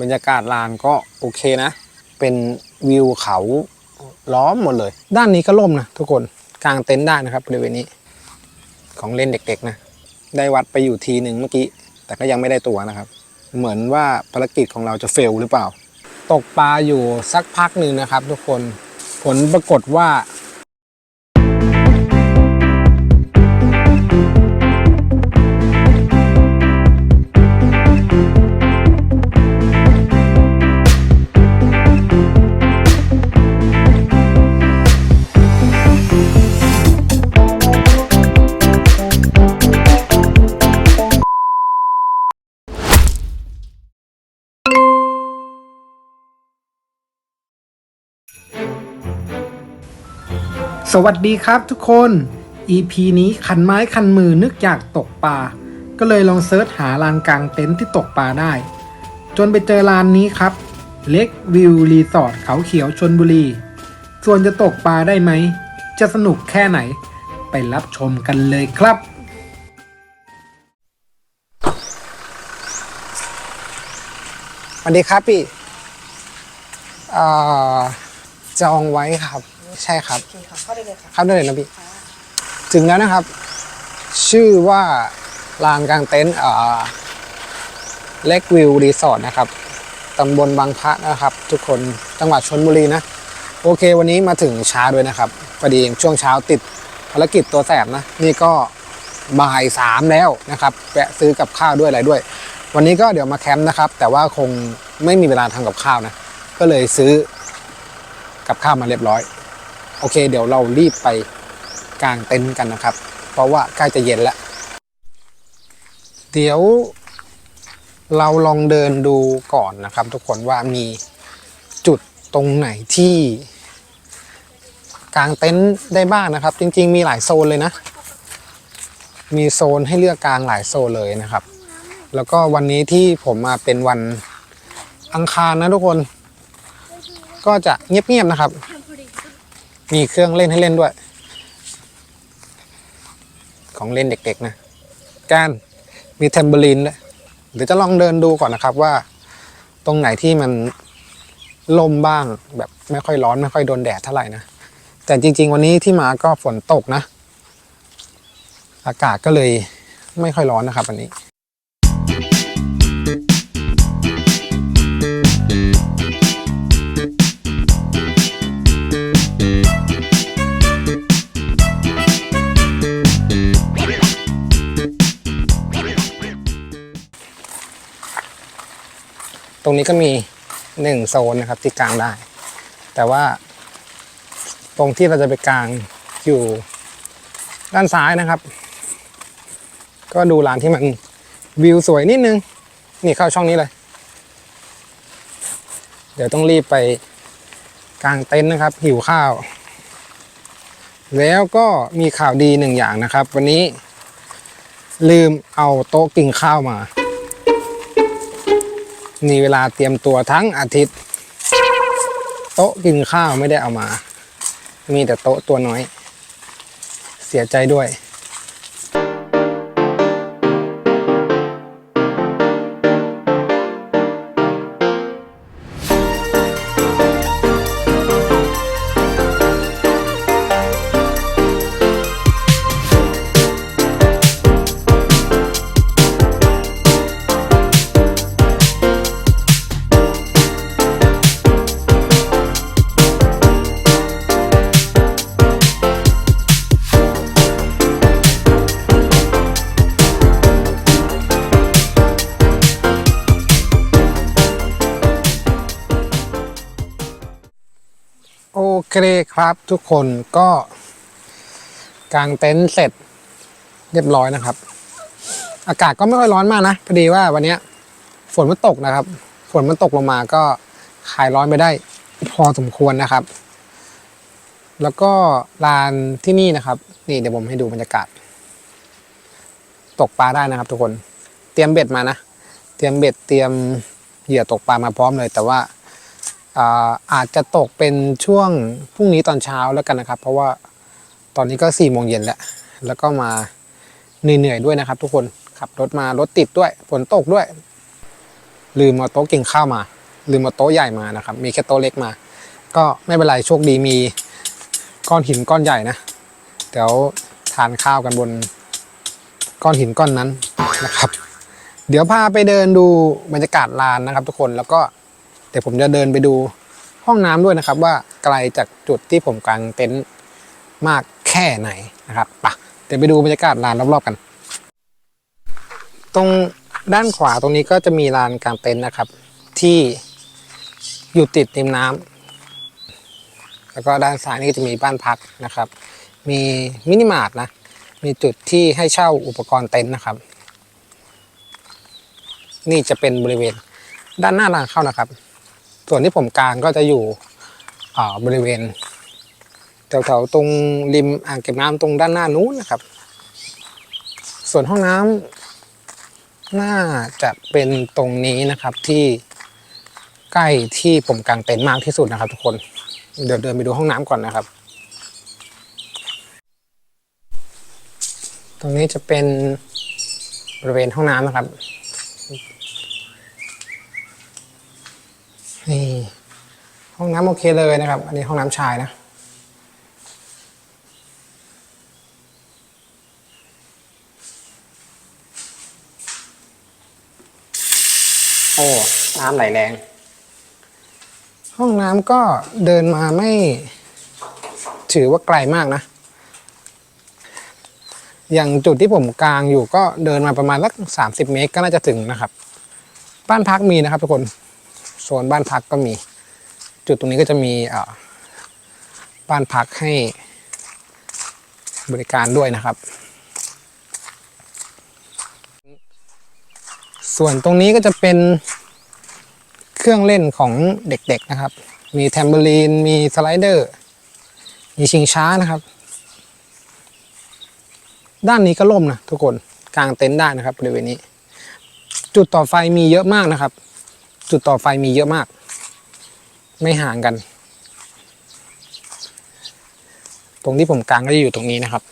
บรรยากาศลานก็โอเคนะ เป็นวิวเขาล้อมหมดเลย ด้านนี้ก็ล่มนะทุกคนกางเต็นท์ได้นะครับบริเวณนี้ ของเล่นเด็กๆนะ ได้วัดไปอยู่ทีหนึ่งเมื่อกี้ แต่ก็ยังไม่ได้ตัวนะครับ เหมือนว่าภารกิจของเราจะเฟลหรือเปล่า ตกปลาอยู่สักพักหนึ่งนะครับ ทุกคนผลปรากฏว่า สวัสดีครับทุกคน EP นี้คันไม้คันมือนึกอยากตกปลา ก็เลยลองเซิร์ชหาลานกลางเต็นท์ที่ตกปลาได้ จนไปเจอลานนี้ครับ เล็กวิวรีสอร์ทเขาเขียวชนบุรี ส่วนจะตกปลาได้ไหม จะสนุกแค่ไหน ไปรับชมกันเลยครับ สวัสดีครับพี่อ่อจองไว้ครับ ใช่ครับ โอเคค่ะเข้าได้เลยค่ะครับได้เลยนะพี่ ถึงแล้วนะครับ ชื่อว่าลานกลางเต็นท์เล็กวิวรีสอร์ทนะครับตำบลบางพระนะครับ ทุกคนจังหวัดชนบุรีนะ โอเค วันนี้มาถึงช้าด้วยนะครับพอดีช่วงเช้าติดภารกิจตัวแสบนะ นี่ก็บ่ายสามแล้วนะครับแวะซื้อกับข้าวด้วยอะไรด้วย วันนี้ก็เดี๋ยวมาแคมป์นะครับ แต่ว่าคงไม่มีเวลาทำกับข้าวนะ ก็เลยซื้อกับข้าวมาเรียบร้อย โอเค เดี๋ยวเรารีบไปกางเต็นท์กันนะครับ เพราะว่าใกล้จะเย็นแล้ว เดี๋ยวเราลองเดินดูก่อนนะครับ ทุกคนว่ามีจุดตรงไหนที่กางเต็นท์ได้บ้างนะครับ จริง ๆ มีหลายโซนเลยนะ มีโซนให้เลือกกางหลายโซนเลยนะครับ แล้วก็วันนี้ที่ผมมาเป็นวันอังคารนะทุกคน ก็จะเงียบๆนะครับ มีเครื่องเล่นให้เล่นด้วย ของเล่นเด็กๆนะก้านมีแทมเบอรีนด้วยเดี๋ยวจะลองเดินดูก่อนนะครับว่า ตรงไหนที่มันลมบ้างแบบไม่ค่อยร้อนไม่ค่อยโดนแดดเท่าไหร่นะแต่จริง ๆ วันนี้ที่มาก็ฝนตกนะ อากาศก็เลยไม่ค่อยร้อนนะครับวันนี้ ตรงนี้ก็มีหนึ่งโซนนะครับที่กลางได้ แต่ว่า ตรงที่เราจะไปกลางอยู่ด้านซ้ายนะครับ ก็ดูร้านที่มันวิวสวยนิดนึง นี่เข้าช่องนี้เลย เดี๋ยวต้องรีบไปกางเต็นท์นะครับ หิวข้าว แล้วก็มีข่าวดีหนึ่งอย่างนะครับ วันนี้ลืมเอาโต๊ะกินข้าวมา มีเวลาเตรียมตัวทั้งอาทิตย์ โต๊ะกินข้าวไม่ได้เอามา มีแต่โต๊ะตัวน้อย เสียใจด้วย เคครับทุกคนก็กางเต็นท์เสร็จเรียบร้อยนะครับ อากาศก็ไม่ค่อยร้อนมากนะพอดีว่าวันนี้ฝนมันตกนะครับ ฝนมันตกลงมาก็คลายร้อนไปได้พอสมควรนะครับ แล้วก็ลานที่นี่นะครับ นี่เดี๋ยวผมให้ดูบรรยากาศ ตกปลาได้นะครับ ทุกคนเตรียมเบ็ดมานะ เตรียมเบ็ดเตรียมเหยื่อตกปลามาพร้อมเลย แต่ว่า อาจจะตกเป็นช่วงพรุ่งนี้ตอนเช้าแล้วกันนะครับ เพราะว่าตอนนี้ก็สี่โมงเย็นแล้ว แล้วก็มาเหนื่อยๆด้วยนะครับ ทุกคนขับรถมารถติดด้วยฝนตกด้วย ลืมเอาโต๊ะกินข้าวมา ลืมเอาโต๊ะใหญ่มานะครับ มีแค่โต๊ะเล็กมา ก็ไม่เป็นไรโชคดีมีก้อนหินก้อนใหญ่นะเดี๋ยวทานข้าวกันบนก้อนหินก้อนนั้นนะครับ เดี๋ยวพาไปเดินดูบรรยากาศลานนะครับ ทุกคนแล้วก็ เดี๋ยวผมจะเดินไปดูห้องน้ำด้วยนะครับ ว่าไกลจากจุดที่ผมกางเต็นท์มากแค่ไหนนะครับปะเดี๋ยวไปดูบรรยากาศลานรอบๆกัน ตรงด้านขวาตรงนี้ก็จะมีลานกางเต็นท์นะครับ ที่อยู่ติดริมน้ำแล้วก็ด้านซ้ายนี่ก็จะมีบ้านพักนะครับ มีมินิมาร์ทนะมีจุดที่ให้เช่าอุปกรณ์เต็นท์นะครับ นี่จะเป็นบริเวณด้านหน้าทางเข้านะครับ ส่วนที่ผมกางก็จะอยู่บริเวณแถวๆตรงริมอ่างเก็บน้ำตรงด้านหน้านู้นนะครับ ส่วนห้องน้ำน่าจะเป็นตรงนี้นะครับที่ใกล้ที่ผมกางเต็นท์มากที่สุดนะครับ ทุกคน เดี๋ยวเดินไปดูห้องน้ำก่อนนะครับ ตรงนี้จะเป็นบริเวณห้องน้ำนะครับ นี่ห้องน้ำโอเคเลยนะครับ อันนี้ห้องน้ำชายนะ โอ้น้ำไหลแรง ห้องน้ำก็เดินมาไม่ถือว่าไกลมากนะ อย่างจุดที่ผมกลางอยู่ก็เดินมาประมาณสักสามสิบเมตรก็น่าจะถึงนะครับ บ้านพักมีนะครับทุกคน โซนบ้านพักก็มี จุดตรงนี้ก็จะมีบ้านพักให้บริการด้วยนะครับ ส่วนตรงนี้ก็จะเป็นเครื่องเล่นของเด็กๆนะครับ มีแทมเบอรีน มีสไลเดอร์ มีชิงช้านะครับ ด้านนี้ก็ล่มนะทุกคนกางเต็นท์ได้นะครับบริเวณนี้ จุดต่อไฟมีเยอะมากนะครับ จุดต่อไฟมีเยอะมาก ไม่ห่างกัน ตรงที่ผมกางก็จะอยู่ตรงนี้นะครับ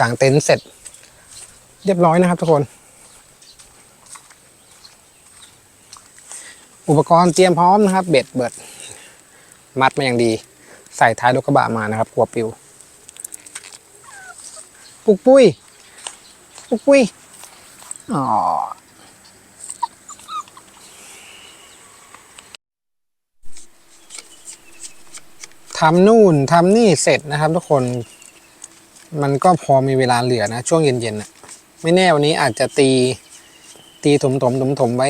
กางเต็นท์เสร็จ เรียบร้อยนะครับทุกคน อุปกรณ์เตรียมพร้อมนะครับ เบ็ดเบิด มัดมาอย่างดี ใส่ท้ายรถกระบะมานะครับกลัวปิว ปุกปุ้ยปุกปุ้ยอ๋อ ทำนู่นทำนี่เสร็จนะครับ ทุกคนมันก็พอมีเวลาเหลือนะ ช่วงเย็นๆน่ะไม่แน่วันนี้อาจจะตีตีถมถมถมถมๆไว้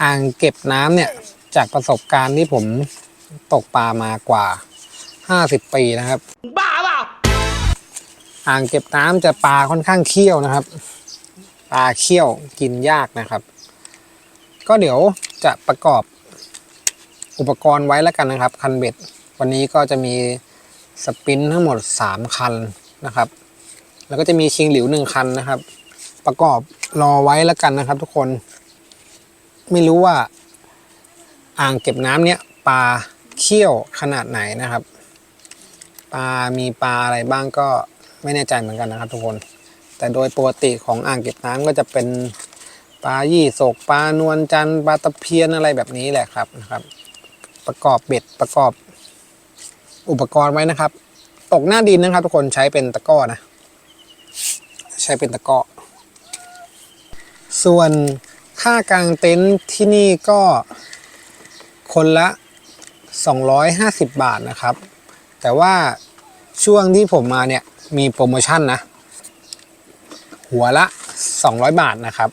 อ่างเก็บน้ำเนี่ย จากประสบการณ์ที่ผมตกปลามากว่าห้าสิบปีนะครับ บ้าเปล่าอ่างเก็บน้ำจะปลาค่อนข้างเคี้ยวนะครับ ปลาเคี้ยวกินยากนะครับ ก็เดี๋ยวจะประกอบอุปกรณ์ไว้แล้วกันนะครับ คันเบ็ด วันนี้ก็จะมีสปรินทั้งหมด 3 คันนะครับ แล้วก็จะมีชิงหลิวหนึ่งคันนะครับ ประกอบรอไว้แล้วกันนะครับ ทุกคน ไม่รู้ว่า อ่างเก็บน้ำเนี้ยปลาเคี้ยวขนาดไหนนะครับ ปลา มีปลาอะไรบ้างก็ไม่แน่ใจเหมือนกันนะครับ ทุกคน แต่โดยปกติของอ่างเก็บน้ำก็จะเป็นปลายี่สกปลานวลจันทร์ปลาตะเพียนอะไรแบบนี้แหละครับนะครับ ประกอบเบ็ดประกอบ อุปกรณ์ไว้นะครับ ตกหน้าดินนะครับ ทุกคนใช้เป็นตะก้อนะ ใช้เป็นตะก้อ ส่วนค่ากลางเต็นท์ที่นี่ก็คนละ 250 บาทนะครับ แต่ว่าช่วงที่ผมมาเนี่ยมีโปรโมชั่นนะ หัวละ 200 บาทนะครับ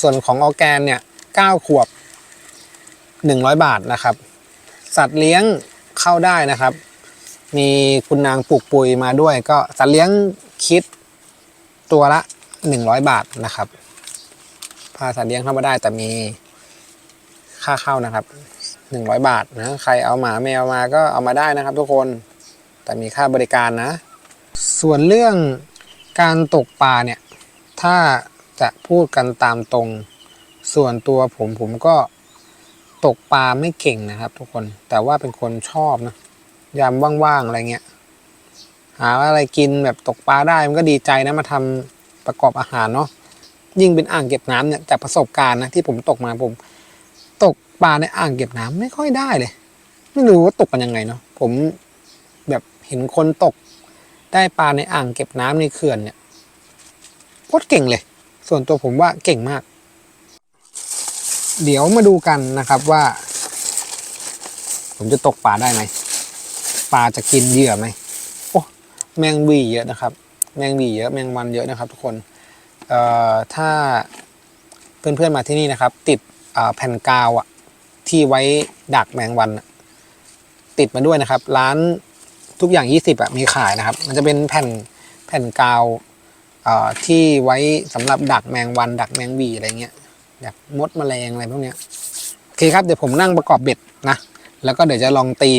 ส่วนของออแกนเนี่ย 9 ขวบ 100 บาทนะครับ สัตว์เลี้ยง เข้าได้นะครับ มีคุณนางปลูกปุยมาด้วย ก็สัตว์เลี้ยงคิดตัวละ 100 บาทนะครับ พาสัตว์เลี้ยงเข้ามาได้แต่มีค่าเข้านะครับ 100 บาทนะใครเอาหมาแมวมาก็เอามาได้นะครับ ทุกคนแต่มีค่าบริการนะ ส่วนเรื่องการตกปลาเนี่ย ถ้าจะพูดกันตามตรง ส่วนตัวผมผมก็ ตกปลาไม่เก่งนะครับ ทุกคนแต่ว่าเป็นคนชอบนะยามว่างๆอะไรเงี้ยหาอะไรกินแบบตกปลาได้มันก็ดีใจนะมาทำประกอบอาหารเนาะยิ่งเป็นอ่างเก็บน้ำเนี่ยจากประสบการณ์นะที่ผมตกมาผม ตกปลาในอ่างเก็บน้ำไม่ค่อยได้เลย ไม่รู้ว่าตกกันยังไงเนาะผมแบบเห็นคนตก ได้ปลาในอ่างเก็บน้ำในเขื่อนเนี่ยโคตรเก่งเลย ส่วนตัวผมว่าเก่งมาก เดี๋ยวมาดูกันนะครับว่า ผมจะตกปลาได้ไหมปลาจะกินเหยื่อไหมโอ้แมงวีเยอะนะครับ แมงวีเยอะแมงวันเยอะนะครับทุกคนเอ่อถ้าเพื่อนๆมาที่นี่นะครับ ติดแผ่นกาวอะที่ไว้ดักแมงวันติดมาด้วยนะครับ ร้านทุกอย่าง 20อะมีขายนะครับ มันจะเป็นแผ่นแผ่นกาวที่ไว้สำหรับดักแมงวัน ดักแมงวีอะไรเงี้ย ดักมดแมลงอะไรพวกเนี้ยโอเคครับเดี๋ยวผมนั่งประกอบเบ็ดนะ แล้วก็เดี๋ยวจะลองตี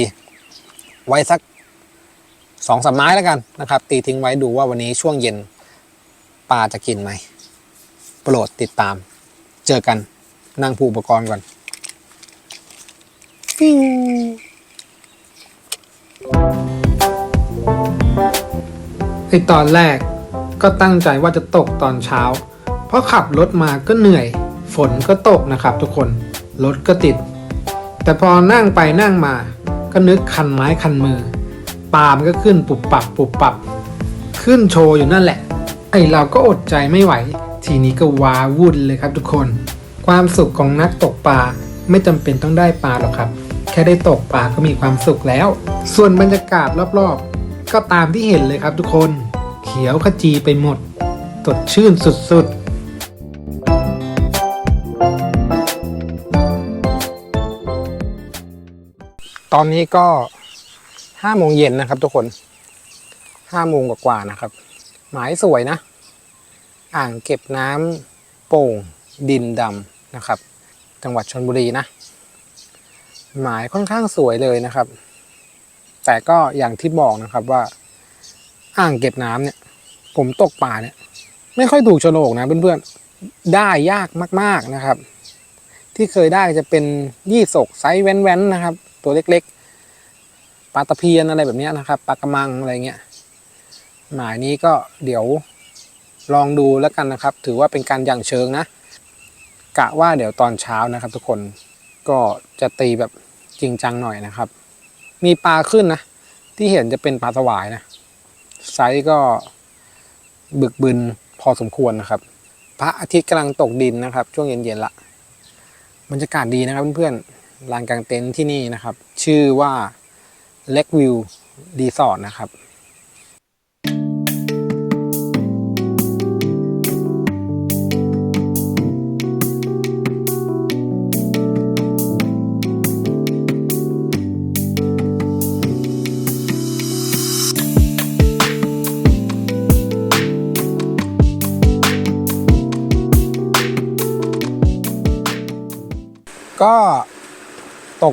ไว้สักสองสามไม้แล้วกันนะครับ ตีทิ้งไว้ดูว่าวันนี้ช่วงเย็นปลาจะกินไหม โปรดติดตาม เจอกันนั่งผูกอุปกรณ์ก่อนฟิวไอตอนแรกก็ตั้งใจว่าจะตกตอนเช้า เพราะขับรถมาก็เหนื่อย ฝนก็ตกนะครับทุกคน รถก็ติด แต่พอนั่งไปนั่งมา ก็นึกคันไม้คันมือ ปาล์มก็ขึ้นปุบปับปุบปับ ขึ้นโชว์อยู่นั่นแหละ ไอเราก็อดใจไม่ไหว ทีนี้ก็ว้าวุ่นเลยครับทุกคน ความสุขของนักตกปลาไม่จำเป็นต้องได้ปลาหรอกครับ แค่ได้ตกปลาก็มีความสุขแล้ว ส่วนบรรยากาศรอบๆ ก็ตามที่เห็นเลยครับทุกคน เขียวขจีไปหมดสดชื่นสุดๆ ตอนนี้ก็ห้าโมงเย็นนะครับทุกคนห้าโมงกว่าๆนะครับ หมายสวยนะ อ่างเก็บน้ำโป่งดินดำนะครับ จังหวัดชนบุรีนะ หมายค่อนข้างสวยเลยนะครับ แต่ก็อย่างที่บอกนะครับว่า อ่างเก็บน้ำเนี่ย ผมตกป่าเนี่ย ไม่ค่อยถูกโฉลกนะเพื่อนๆ ได้ยากมากๆนะครับ ที่เคยได้จะเป็นยี่สกไซส์แว้นๆนะครับ ตัวเล็กๆปลาตะเพียนอะไรแบบนี้นะครับปลากระมังอะไรเงี้ยหมายนี้ก็เดี๋ยวลองดูแล้วกันนะครับ ถือว่าเป็นการอย่างเชิงนะ กะว่าเดี๋ยวตอนเช้านะครับ ทุกคนก็จะตีแบบจริงจังหน่อยนะครับ มีปลาขึ้นนะ ที่เห็นจะเป็นปลาสวายนะไซส์ก็บึกบึนพอสมควรนะครับ พระอาทิตย์กำลังตกดินนะครับ ช่วงเย็นๆละบรรยากาศดีนะครับเพื่อนๆ ลานกลางเต็นท์ที่นี่นะครับ ชื่อว่า Lake View Resort นะครับ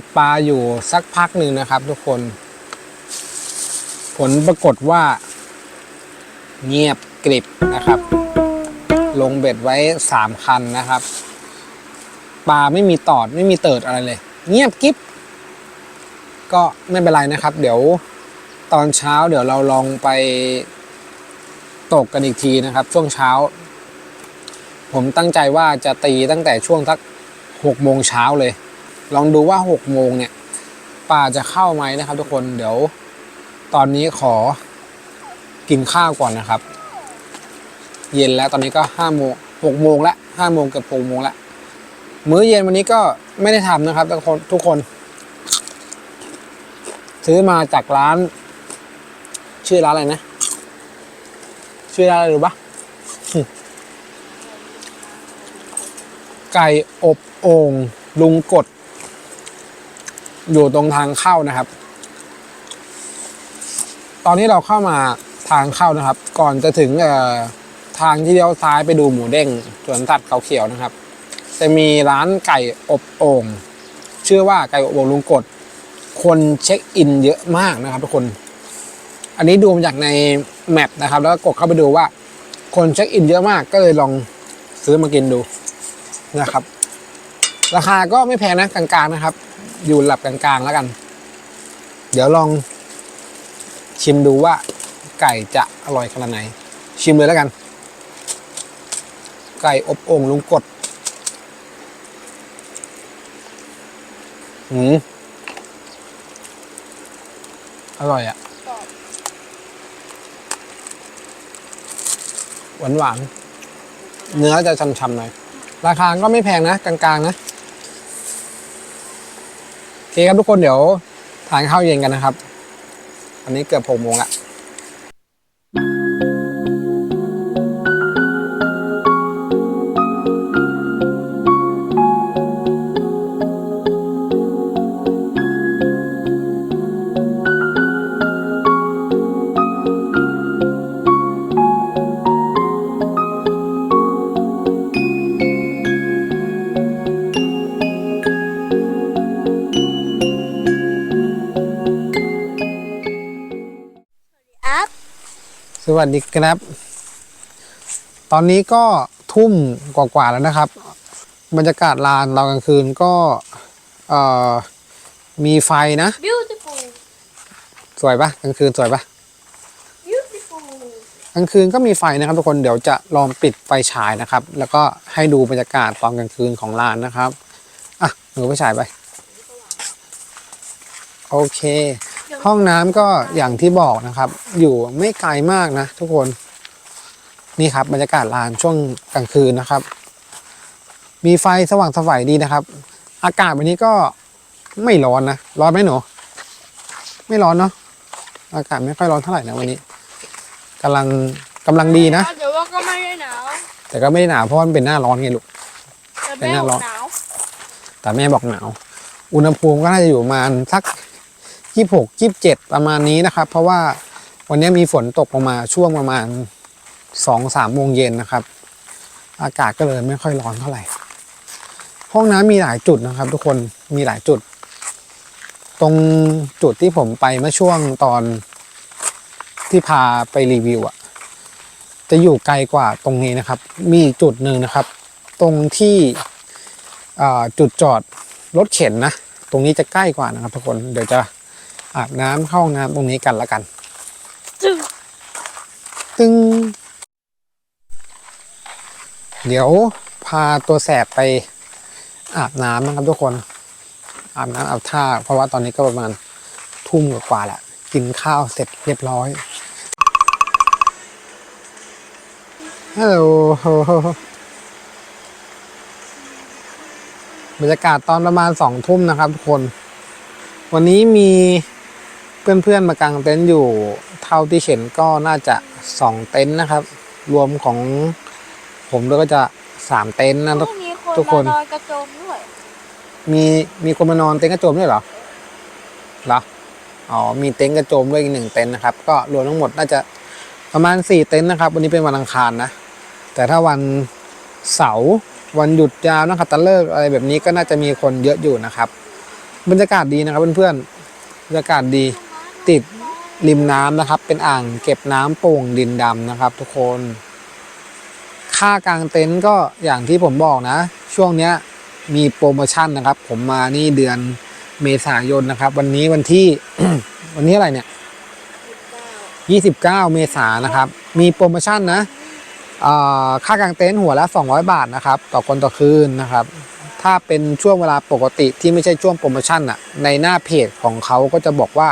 กปลาอยู่สักพักหนึ่งนะครับ ทุกคน ผลปรากฏว่า เงียบกริบนะครับ ลงเบ็ดไว้สามคันนะครับ ปลาไม่มีตอดไม่มีเติดอะไรเลย เงียบกริบก็ไม่เป็นไรนะครับ เดี๋ยวตอนเช้าเดี๋ยวเราลองไปตกกันอีกทีนะครับ ช่วงเช้า ผมตั้งใจว่าจะตีตั้งแต่ช่วงทักหกโมงเช้าเลย ลองดูว่าหกโมงเนี่ยปลาจะเข้าไหมนะครับทุกคนเดี๋ยวตอนนี้ขอกินข้าวก่อนนะครับ เย็นแล้วตอนนี้ก็ห้าโมงหกโมงละห้าโมงเกือบหกโมงละมื้อเย็นวันนี้ก็ไม่ได้ทำนะครับทุกคนทุกคน ซื้อมาจากร้าน ชื่อร้านอะไรนะ ชื่อร้านอะไรรู้ปะไก่อบโอ่งลุงกด อยู่ตรงทางเข้านะครับ ตอนนี้เราเข้ามาทางเข้านะครับ ก่อนจะถึงทางที่เลี้ยวซ้ายไปดูหมูเด้งสวนสัตว์เขาเขียวนะครับ จะมีร้านไก่อบโอ่งชื่อว่าไก่อบโอ่งลุงกด คนเช็คอินเยอะมากนะครับทุกคน อันนี้ดูมาจากในแมปนะครับ แล้วก็กดเข้าไปดูว่า คนเช็คอินเยอะมากก็เลยลองซื้อมากินดูนะครับ ราคาก็ไม่แพงนะกลางๆนะครับ อยู่หลับกลางๆแล้วกัน เดี๋ยวลองชิมดูว่าไก่จะอร่อยขนาดไหน ชิมเลยแล้วกัน ไก่อบโอ่งลุงกดหืมอร่อยอะ่ะหวานหวานๆเนื้อจะช่ำๆหน่อย ราคาก็ไม่แพงนะ กลางๆนะ เคครับทุกคนเดี๋ยวทานข้าวเย็นกันนะครับ อันนี้เกือบหกโมงละ วัสดีครับ ตอนนี้ก็ทุ่มกว่าๆแล้วนะครับ บรรยากาศลานเรากลางคืนก็เอ่อมีไฟนะ beautiful สวยปะกลางคืนสวยปะ beautiful กลางคืนก็มีไฟนะครับทุกคนเดี๋ยวจะลองปิดไฟฉายนะครับ แล้วก็ให้ดูบรรยากาศตอนกลางคืนของลานนะครับอะหนูไปฉายไป โอเค ห้องน้ำก็อย่างที่บอกนะครับ อยู่ไม่ไกลมากนะทุกคน นี่ครับบรรยากาศลานช่วงกลางคืนนะครับ มีไฟสว่างสวัยดีนะครับ อากาศวันนี้ก็ไม่ร้อนนะร้อนไหมหนูไม่ร้อนเนาะอากาศไม่ค่อยร้อนเท่าไหร่นะวันนี้กำลังกำลังดีนะเดี๋ยวว่าก็ไม่ได้หนาวแต่ก็ไม่ได้หนาวเพราะว่ามันเป็นหน้าร้อนไงลูกแต่เป็นแม่หน้าบร้ออนกหนาวแต่แม่บอกหนาวอุณหภูมิก็น่าจะอยู่ประมาณสัก ยี่หกยี่เจ็ดประมาณนี้นะครับ เพราะว่าวันนี้มีฝนตกลงมาช่วงประมาณสองสามโมงเย็นนะครับ อากาศก็เลยไม่ค่อยร้อนเท่าไหร่ ห้องน้ำมีหลายจุดนะครับ ทุกคนมีหลายจุด ตรงจุดที่ผมไปเมื่อช่วงตอนที่พาไปรีวิวอะจะอยู่ไกลกว่าตรงนี้นะครับ มีจุดหนึ่งนะครับ ตรงที่จุดจอดรถเข็นนะ ตรงนี้จะใกล้กว่านะครับทุกคน เดี๋ยวจะ อาบน้ำเข้าห้องน้ำตรงนี้กันละกันจึงตึง เดี๋ยวพาตัวแสบไปอาบน้ำนะครับทุกคน อาบน้ำอาบท่า เพราะว่าตอนนี้ก็ประมาณทุ่มกว่าๆแหละกินข้าวเสร็จเรียบร้อยฮัลโหลบรรยากาศตอนประมาณสองทุ่มนะครับทุกคน วันนี้มี เพื่อนๆมากางเต็นท์อยู่เท่าที่เห็นก็น่าจะสองเต็นท์นะครับ รวมของผมด้วยก็จะสามเต็นท์นะพทุรุ่กงนี้คนทุกคน มานอนกระโจมด้วยมีมีคนมานอนเต็นท์กระโจมด้วยเหรอเหรออ๋อมีเต็นท์กระโจมด้วยอีกหนึ่งเต็นท์นะครับ ก็รวมทั้งหมดน่าจะประมาณสี่เต็นท์นะครับ วันนี้เป็นวันอังคารนะ แต่ถ้าวันเสาร์วันหยุดยาวนะครับตะเลิกษ์อะไรแบบนี้ก็น่าจะมีคนเยอะอยู่นะครับ บรรยากาศดีนะครับเพื่อนๆบรรยากาศดี ติดริมน้ำนะครับ เป็นอ่างเก็บน้ำโป่งดินดำนะครับ ทุกคน ค่ากลางเต็นท์ก็อย่างที่ผมบอกนะ ช่วงเนี้ยมีโปรโมชั่นนะครับ ผมมานี่เดือนเมษายนนะครับ วันนี้วันที่ วันนี้อะไรเนี่ย 29 เมษายนนะครับ มีโปรโมชั่นนะค่ากลางเต็นท์หัวละ 200 บาทนะครับ ต่อคนต่อคืนนะครับ ถ้าเป็นช่วงเวลาปกติที่ไม่ใช่ช่วงโปรโมชั่นอะในหน้าเพจของเขาก็จะบอกว่า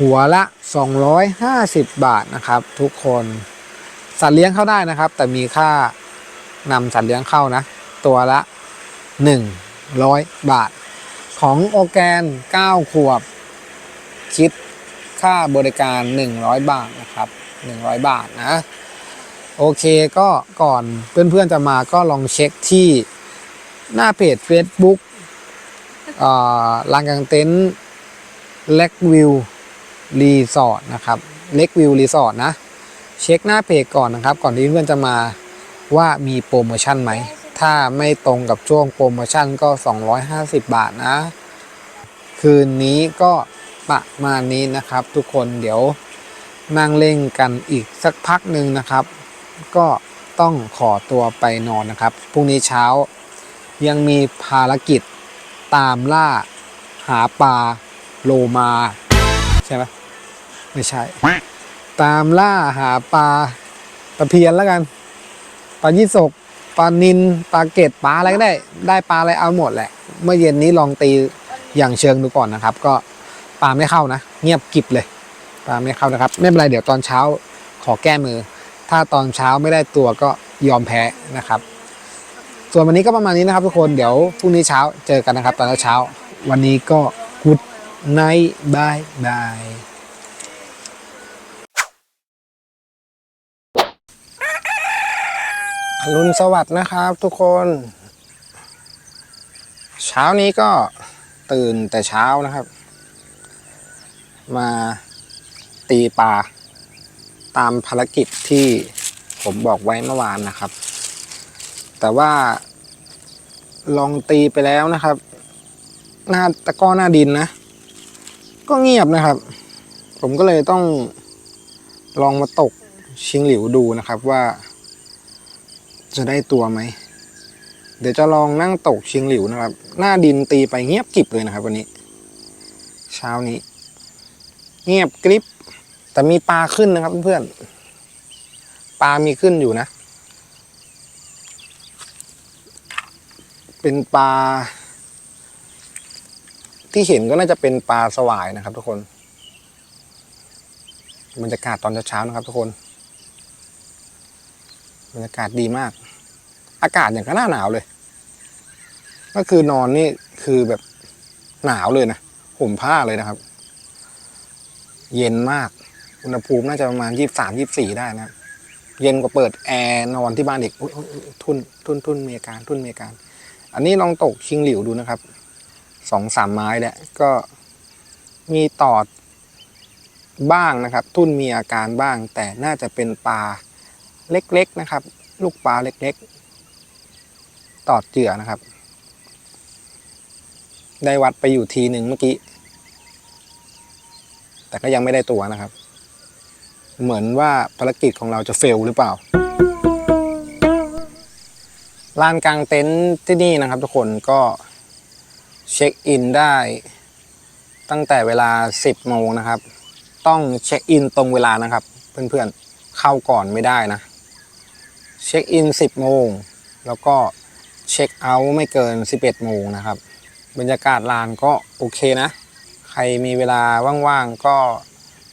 หัวละ 250 บาทนะครับ ทุกคนสัตว์เลี้ยงเข้าได้นะครับ แต่มีค่านำสัตว์เลี้ยงเข้านะ ตัวละ 100 บาท ของโอแกน 9 ขวบ คิดค่าบริการ 100 บาทนะครับ 100 บาทนะ โอเคก็ก่อนเพื่อนๆจะมาก็ลองเช็คที่หน้าเพจ Facebook ลานกลางเต็นท์เล็กวิว รีสอร์ทนะครับเล็กวิวรีสอร์ทนะ เช็คหน้าเพจก่อนนะครับ ก่อนที่เพื่อนจะมาว่ามีโปรโมชั่นไหม ถ้าไม่ตรงกับช่วงโปรโมชั่นก็ 250 บาทนะ คืนนี้ก็ประมาณนี้นะครับ ทุกคนเดี๋ยวนั่งเล่นกันอีกสักพักหนึ่งนะครับ ก็ต้องขอตัวไปนอนนะครับพรุ่งนี้เช้ายังมีภารกิจตามล่าหาปลาโลมา ใช่ไหม ไม่ใช่ ตามล่าหาปลาตะเพียนแล้วกัน ปลายี่สกปลานินปลาเกตปลาอะไรก็ได้ ได้ปลาอะไรเอาหมดแหละ เมื่อเย็นนี้ลองตีอย่างเชิงดูก่อนนะครับ ก็ปลาไม่เข้านะ เงียบกริบเลยปลาไม่เข้านะครับ ไม่เป็นไรเดี๋ยวตอนเช้าขอแก้มือ ถ้าตอนเช้าไม่ได้ตัวก็ยอมแพ้นะครับ ส่วนวันนี้ก็ประมาณนี้นะครับ ทุกคนเดี๋ยวพรุ่งนี้เช้าเจอกันนะครับ ตอนเช้า วันนี้ก็กุดไนบายบาย อรุณสวัสดิ์นะครับทุกคน เช้านี้ก็ตื่นแต่เช้านะครับ มาตีปลาตามภารกิจที่ผมบอกไว้เมื่อวานนะครับ แต่ว่าลองตีไปแล้วนะครับ หน้าตะก้อหน้าดินนะ ก็เงียบนะครับ ผมก็เลยต้องลองมาตกชิงหลิวดูนะครับว่า จะได้ตัวไหม เดี๋ยวจะลองนั่งตกชิงหลิวนะครับ หน้าดินตีไปเงียบกริบเลยนะครับ วันนี้ เช้านี้ เงียบกริบ แต่มีปลาขึ้นนะครับเพื่อนๆ ปลามีขึ้นอยู่นะ เป็นปลา ที่เห็นก็น่าจะเป็นปลาสวายนะครับ ทุกคน บรรยากาศตอนเช้าๆนะครับ ทุกคน บรรยากาศดีมาก อากาศอย่างก็หน้าหนาวเลย ก็คือนอนนี่คือแบบหนาวเลยนะห่มผ้าเลยนะครับ เย็นมาก อุณหภูมิน่าจะประมาณยี่สามยี่สี่ได้นะครับเย็นกว่าเปิดแอร์นอนที่บ้านอีกอุ๊ยอุ๊ยอุ๊ยทุนทุนทุนมีอาการทุ่นมีอาการ อันนี้ลองตกชิงหลิวดูนะครับสองสามไม้แหล้วก็มีตอดบ้างนะครับ ทุ่นมีอาการบ้าง แต่น่าจะเป็นปลา เล็กๆนะครับ ลูกปลาเล็กๆ ตอดเจือนะครับ ได้วัดไปอยู่ทีหนึ่งเมื่อกี้ แต่ก็ยังไม่ได้ตัวนะครับ เหมือนว่าภารกิจของเราจะเฟลหรือเปล่าลานกลางเต็นท์ที่นี่นะครับ ทุกคนก็เช็คอินได้ตั้งแต่เวลา 10โมงนะครับ ต้องเช็คอินตรงเวลานะครับ เพื่อนๆเข้าก่อนไม่ได้นะ เช็คอิน 10 โมง แล้วก็เช็คเอาท์ไม่เกิน 11 โมงนะครับ บรรยากาศลานก็โอเคนะ ใครมีเวลาว่างๆก็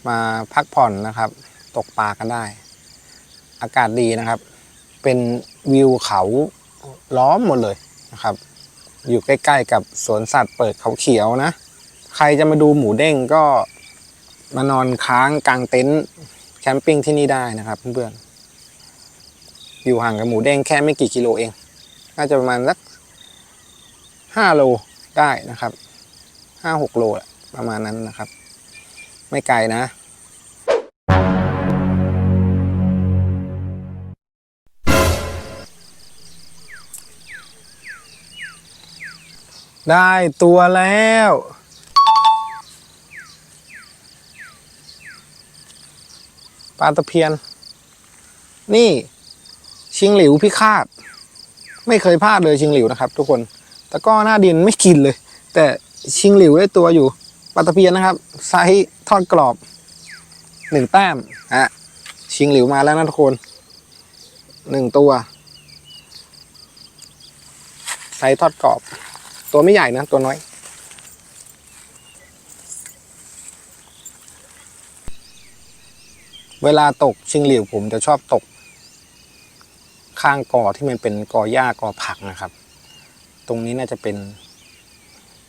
มาพักผ่อนนะครับ ตกปลากันได้ อากาศดีนะครับ เป็นวิวเขาล้อมหมดเลยนะครับ อยู่ใกล้ๆกับสวนสัตว์เปิดเขาเขียวนะ ใครจะมาดูหมูเด้งก็มานอนค้างกลางเต็นท์แคมปิ้งที่นี่ได้นะครับเพื่อนๆ อยู่ห่างกับหมูเด้งแค่ไม่กี่กิโลเอง น่าจะประมาณสักห้าโลได้นะครับห้าหกโลประมาณนั้นนะครับ ไม่ไกลนะ ได้ตัวแล้วปลาตะเพียน นี่ ชิงหลิวพิฆาต ไม่เคยพลาดเลยชิงหลิวนะครับ ทุกคนตะก้อหน้าดินไม่กินเลย แต่ชิงหลิวได้ตัวอยู่ปลาตะเพียนนะครับไซส์ทอดกรอบหนึ่งแต้มฮะชิงหลิวมาแล้วนะทุกคนหนึ่งตัวไซส์ทอดกรอบ ตัวไม่ใหญ่นะ ตัวน้อย เวลาตกชิงหลิวผมจะชอบตก ข้างกอที่มันเป็นกอหญ้ากอผักนะครับ ตรงนี้น่าจะเป็น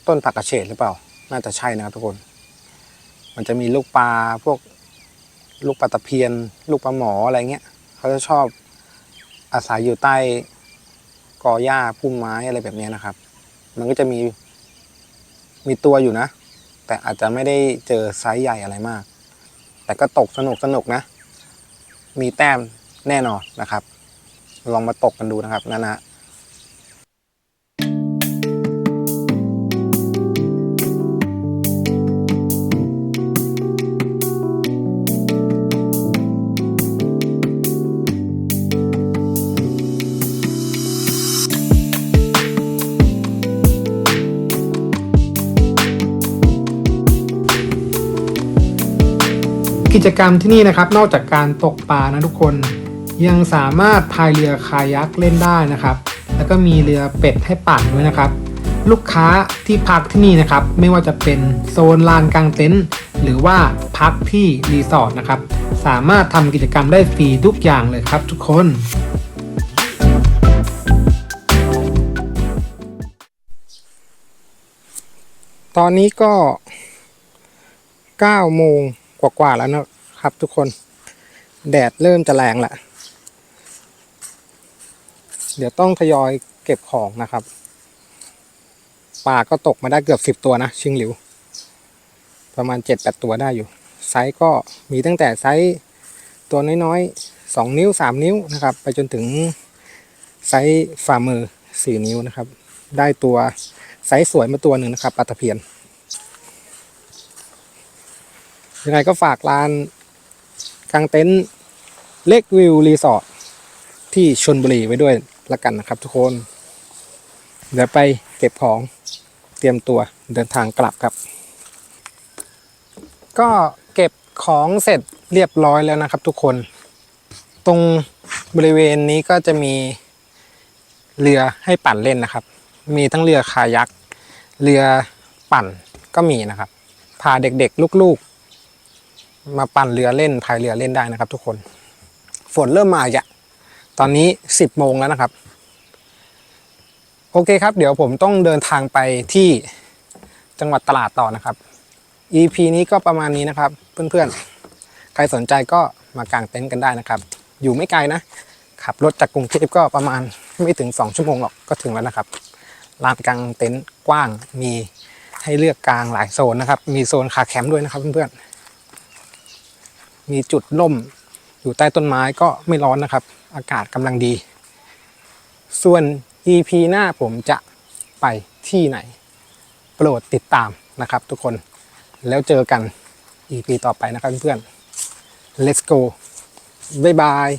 ต้นผักกระเฉดหรือเปล่า น่าจะใช่นะครับทุกคน มันจะมีลูกปลาพวกลูกปลาตะเพียน ลูกปลาหมออะไรเงี้ย เขาจะชอบอาศัยอยู่ใต้กอหญ้าพุ่มไม้อะไรแบบเนี้ยนะครับ มันก็จะมีมีตัวอยู่นะ แต่อาจจะไม่ได้เจอไซส์ใหญ่อะไรมาก แต่ก็ตกสนุกสนุกนะ มีแต้มแน่นอนนะครับ ลองมาตกกันดูนะครับนะนะกิจกรรมที่นี่นะครับนอกจากการตกปลานะทุกคน ยังสามารถพายเรือคายักเล่นได้นะครับ แล้วก็มีเรือเป็ดให้ปั่นด้วยนะครับ ลูกค้าที่พักที่นี่นะครับ ไม่ว่าจะเป็นโซนลานกลางเต็นท์หรือว่าพักที่รีสอร์ทนะครับ สามารถทำกิจกรรมได้ฟรีทุกอย่างเลยครับทุกคนตอนนี้ก็9โมงกว่าๆแล้วนะครับทุกคน แดดเริ่มจะแรงแหละ เดี๋ยวต้องทยอยเก็บของนะครับปลาก็ตกมาได้เกือบ10ตัวนะชิงหลิว ประมาณ7-8ตัวได้อยู่ ไซส์ก็มีตั้งแต่ไซส์ตัวน้อยๆ2นิ้ว3นิ้วนะครับ ไปจนถึงไซส์ฝ่ามือ4นิ้วนะครับ ได้ตัวไซส์สวยมาตัวหนึ่งนะครับปลาตะเพียนยังไงก็ฝากร้านกางเต็นท์เล็กวิวรีสอร์ทที่ชนบุรีไว้ด้วย ละกันนะครับ ทุกคน เดี๋ยวไปเก็บของเตรียมตัวเดินทางกลับครับ ก็เก็บของเสร็จเรียบร้อยแล้วนะครับ ทุกคน ตรงบริเวณนี้ก็จะมีเรือให้ปั่นเล่นนะครับ มีทั้งเรือคายัก เรือปั่นก็มีนะครับ พาเด็กๆลูกๆ มาปั่นเรือเล่นพายเรือเล่นได้นะครับ ทุกคน ฝนเริ่มมาอีกอะ ตอนนี้10โมงแล้วนะครับ โอเคครับ เดี๋ยวผมต้องเดินทางไปที่จังหวัดตลาดต่อนะครับ EP นี้ก็ประมาณนี้นะครับ เพื่อนๆ ใครสนใจก็มากางเต็นท์กันได้นะครับ อยู่ไม่ไกลนะ ขับรถจากกรุงเทพก็ประมาณไม่ถึง 2 ชั่วโมงหรอกก็ถึงแล้วนะครับลานกลางเต็นท์กว้างมีให้เลือกกลางหลายโซนนะครับ มีโซนคาแคมป์ด้วยนะครับเพื่อนๆ มีจุดล่มอยู่ใต้ต้นไม้ก็ไม่ร้อนนะครับ อากาศกำลังดี ส่วน EP หน้าผมจะไปที่ไหน โปรดติดตามนะครับทุกคนแล้วเจอกัน EP ต่อไปนะครับเพื่อน let's go บ๊ายบาย